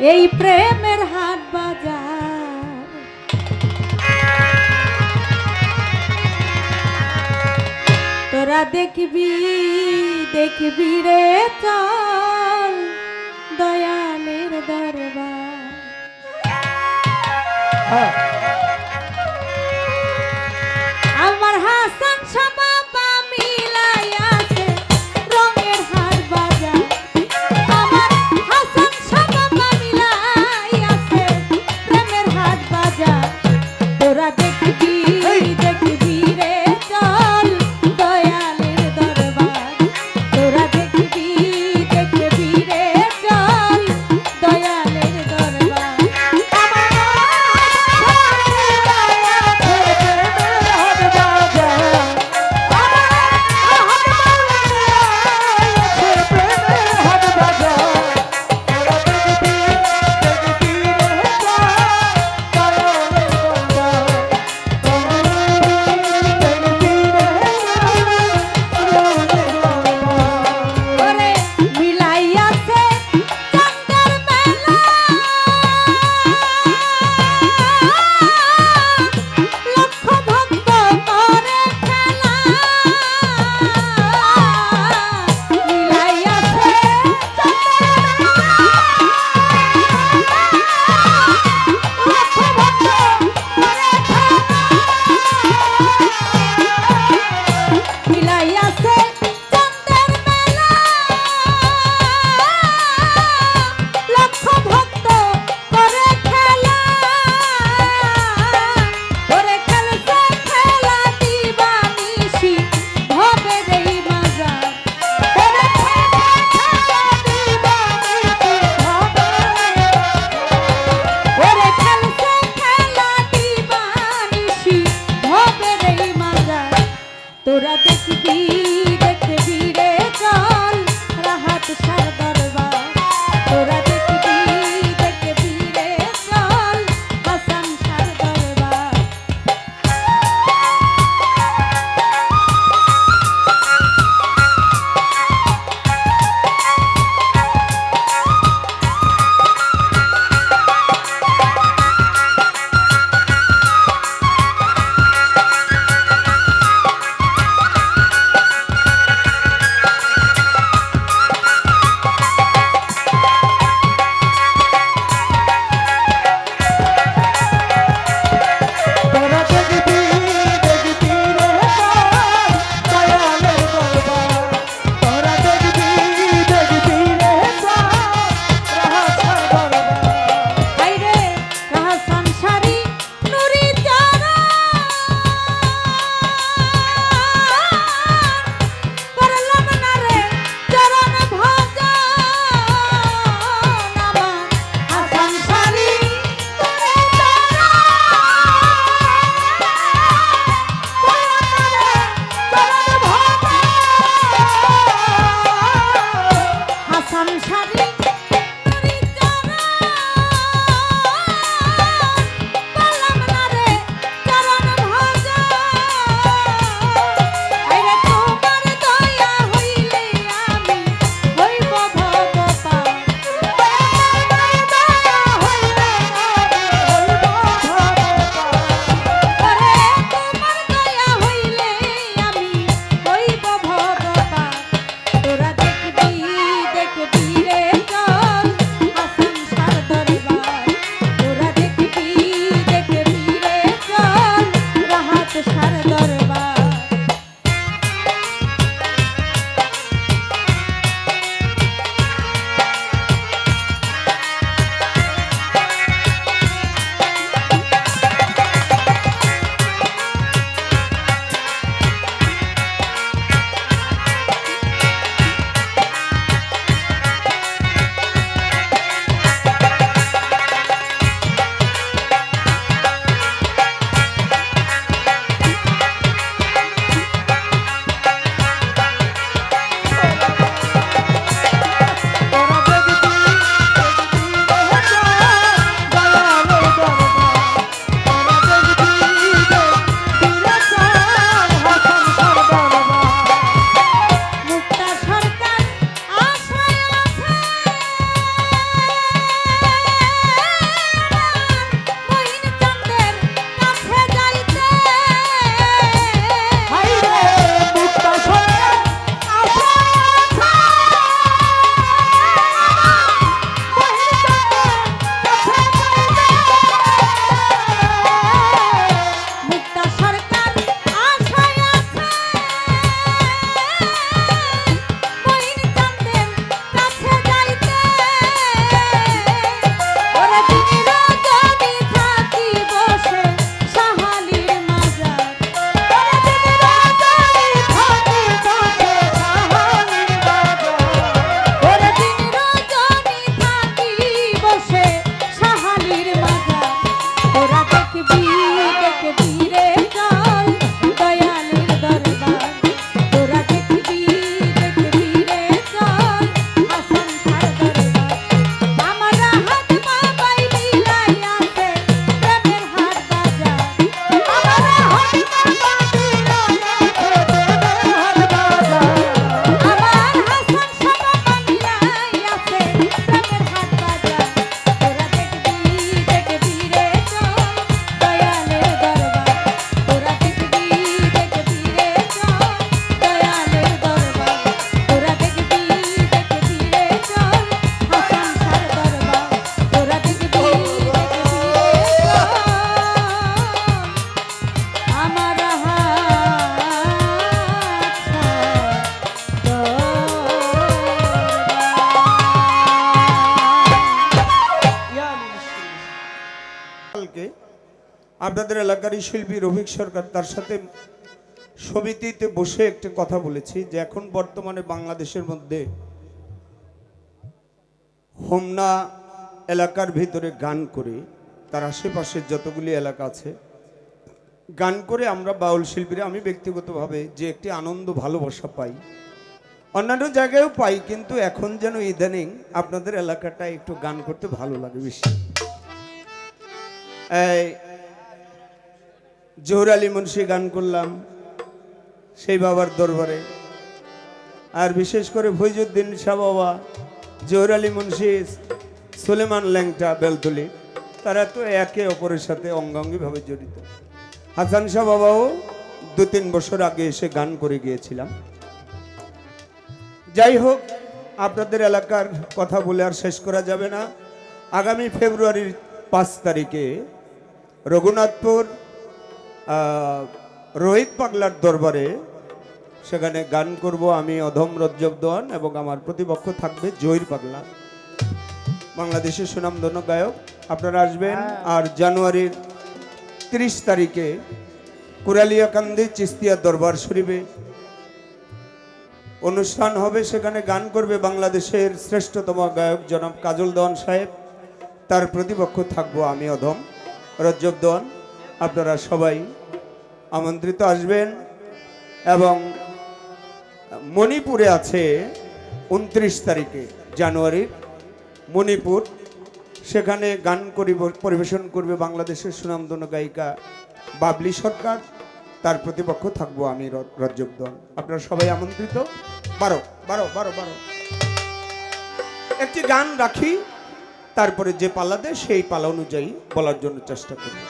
এই প্রেমের হাট বাজার। তোরা দেখবি দেখবি রে চল দয়ালের দরবার। হ্যাঁ। বাজা আপনাদের এলাকারই শিল্পী রফিক সরকার তার সাথে সমিতিতে বসে একটি কথা বলেছি যে এখন বর্তমানে বাংলাদেশের মধ্যে হোমনা এলাকার ভিতরে গান করে, তার আশেপাশের যতগুলি এলাকা আছে, গান করে আমরা বাউল শিল্পীরা, আমি ব্যক্তিগতভাবে যে একটি আনন্দ, ভালোবাসা পাই। অন্যান্য জায়গায়ও পাই, কিন্তু এখন যেন ইদানিং আপনাদের এলাকাটা একটু গান করতে ভালো লাগে বেশি। জহুর আলী মুন্সি গান করলাম, সেই বাবার দরবারে। আর বিশেষ করে ফৈজুদ্দিন শাহ বাবা, জহুর আলী মুন্সি সুলেমান ল্যাংটা বেলতলি, তারা তো একে অপরের সাথে অঙ্গাঙ্গিভাবে জড়িত। হাসান শাহ বাবাও দু তিন বছর আগে এসে গান করে গিয়েছিলাম। যাই হোক, আপনাদের এলাকার কথা বলে আর শেষ করা যাবে না। আগামী ফেব্রুয়ারির পাঁচ তারিখে রঘুনাথপুর রোহিত পাগলার দরবারে সেখানে গান করব আমি অধম রজ্জব দোয়ান এবং আমার প্রতিপক্ষ থাকবে জহির পাগলা। বাংলাদেশের সুনামধন্য গায়ক। আপনারা আসবেন আর জানুয়ারির তিরিশ তারিখে কুরালিয়াকান্দি চিস্তিয়া দরবার শরীফে অনুষ্ঠান হবে। সেখানে গান করবে বাংলাদেশের শ্রেষ্ঠতম গায়ক জনাব কাজল দেওয়ান সাহেব। তার প্রতিপক্ষ থাকব আমি অধম রজ্জব দেওয়ান আপনারা সবাই আমন্ত্রিত আসবেন এবং মণিপুরে আছে উনত্রিশ তারিখে জানুয়ারির মণিপুর। সেখানে গান পরিবেশন করবে বাংলাদেশের সুনামধন্য গায়িকা বাবলি সরকার। তার প্রতিপক্ষ থাকব আমি রজ্জব দল আপনারা সবাই আমন্ত্রিত। বারো বারো বারো বারো। একটি গান রাখি, তারপরে যে পালা দেয় সেই পালা অনুযায়ী বলার জন্য চেষ্টা করি।